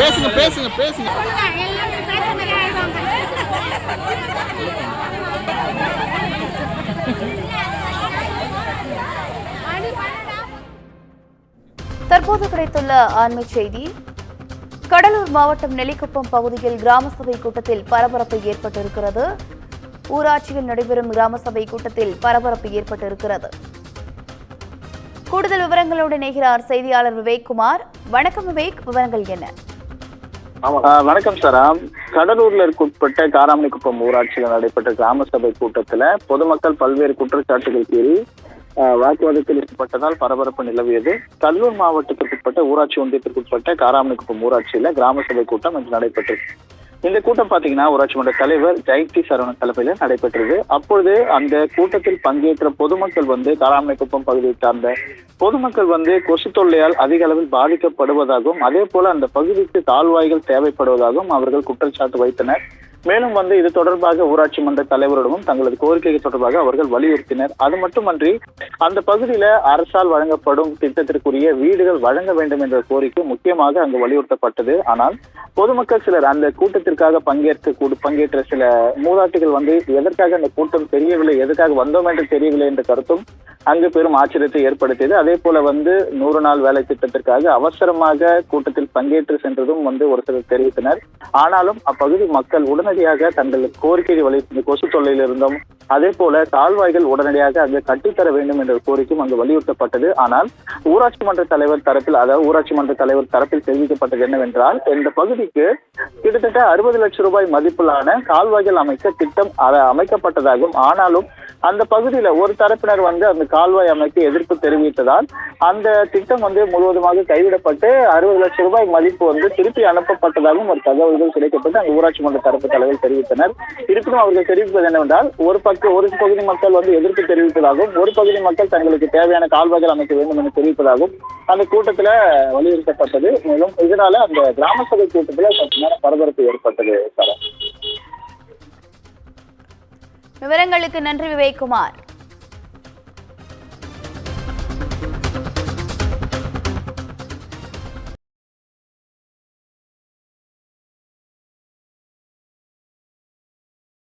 பேசுங்க பேசுங்க பேசுங்க. தற்போது கிடைத்துள்ள ஆண்மை செய்தி கடலூர் மாவட்டம் நெல்லிக்குப்பம் பகுதியில் கிராம சபை கூட்டத்தில் பரபரப்பு ஏற்பட்டிருக்கிறது. ஊராட்சியில் நடைபெறும் கிராம சபை கூட்டத்தில் பரபரப்பு ஏற்பட்டிருக்கிறது. கூடுதல் விவரங்களோடு இணைகிறார் செய்தியாளர் விவேக்குமார். வணக்கம் விவேக் விவரங்கள் என்ன? வணக்கம் சாராம். கடலூர்ல உட்பட்ட காராமணிக்குப்பம் ஊராட்சியில் நடைபெற்ற கிராம சபை கூட்டத்துல பொதுமக்கள் பல்வேறு குற்றச்சாட்டுகள் கீழ் வாக்குவாதத்தில் ஈடுபட்டதால் பரபரப்பு நிலவியது. கடலூர் மாவட்டத்திற்கு உட்பட்ட ஊராட்சி ஒன்றியத்திற்கு உட்பட்ட காராமணிக்குப்பம் ஊராட்சியில கிராம சபை கூட்டம் இன்று நடைபெற்றது. இந்த கூட்டம் பாத்தீங்கன்னா ஊராட்சி மன்ற தலைவர் ஜெயந்தி சரவணன் தலைமையில நடைபெற்றது. அப்பொழுது அந்த கூட்டத்தில் பங்கேற்ற பொதுமக்கள் வந்து காராமணிக்குப்பம் பகுதியை சார்ந்த பொதுமக்கள் வந்து கொசு தொல்லையால் அதிக அளவில் பாதிக்கப்படுவதாகவும் அதே போல அந்த பகுதிக்கு தாழ்வாய்கள் தேவைப்படுவதாகவும் அவர்கள் குற்றச்சாட்டு வைத்தனர். மேலும் வந்து இது தொடர்பாக ஊராட்சி மன்ற தலைவரிடமும் தங்களது கோரிக்கை தொடர்பாக அவர்கள் வலியுறுத்தினர். அது மட்டுமன்றி அந்த பகுதியில அரசால் வழங்கப்படும் திட்டத்திற்குரிய வீடுகள் வழங்க வேண்டும் என்ற கோரிக்கை முக்கியமாக அங்கு வலியுறுத்தப்பட்டது. ஆனால் பொதுமக்கள் சிலர் அந்த கூட்டத்திற்காக பங்கேற்க பங்கேற்ற சில மூதாட்டிகள் வந்து எதற்காக அந்த கூட்டம் தெரியவில்லை எதற்காக வந்தோம் என்று தெரியவில்லை என்ற கருத்தும் அங்கு பெரும் ஆச்சரியத்தை ஏற்படுத்தியது. அதே போல வந்து நூறு நாள் வேலை திட்டத்திற்காக அவசரமாக கூட்டத்தில் பங்கேற்று சென்றதும் வந்து ஒரு சிலர் தெரிவித்தனர். ஆனாலும் அப்பகுதி மக்கள் உடனே உடனடியாக தங்கள் கோரிக்கையை வலியுறுத்தி கொசு தொல்லையில் இருந்தும் அதே போல கால்வாய்கள் உடனடியாக அங்கு கட்டித்தர வேண்டும் என்ற கோரிக்கையும் அங்கு வலியுறுத்தப்பட்டது. ஆனால் ஊராட்சி மன்ற தலைவர் தரப்பில் அதாவது ஊராட்சி மன்ற தலைவர் தரப்பில் தெரிவிக்கப்பட்டது என்னவென்றால் இந்த பகுதிக்கு கிட்டத்தட்ட அறுபது லட்சம் ரூபாய் மதிப்பிலான கால்வாய்கள் அமைக்க திட்டம் அமைக்கப்பட்டதாகவும் ஆனாலும் அந்த பகுதியில ஒரு தரப்பினர் வந்து அந்த கால்வாய் அமைக்க எதிர்ப்பு தெரிவித்ததால் அந்த திட்டம் வந்து முழுவதுமாக கைவிடப்பட்டு அறுபது லட்சம் ரூபாய் மதிப்பு வந்து திருப்பி அனுப்பப்பட்டதாகவும் ஒரு தகவல்கள் கிடைக்கப்பட்டு அந்த ஊராட்சி மன்ற தரப்பு தலைவர் தெரிவித்தனர். இருப்பினும் அவர்கள் தெரிவிப்பது என்னவென்றால் ஒரு பக்கம் இதற்கு ஒரு பகுதி மக்கள் வந்து எதிர்ப்பு தெரிவிப்பதாகவும் ஒரு பகுதி மக்கள் தங்களுக்கு தேவையான கால்வாய்கள் அமைக்க வேண்டும் என்று தெரிவிப்பதாகவும் அந்த கூட்டத்துல வலியுறுத்தப்பட்டது. மேலும் இதனால அந்த கிராம சபை கூட்டத்துல சற்று நேரம் பரபரப்பு ஏற்பட்டது சார். விவரங்களுக்கு நன்றி விவேக்குமார்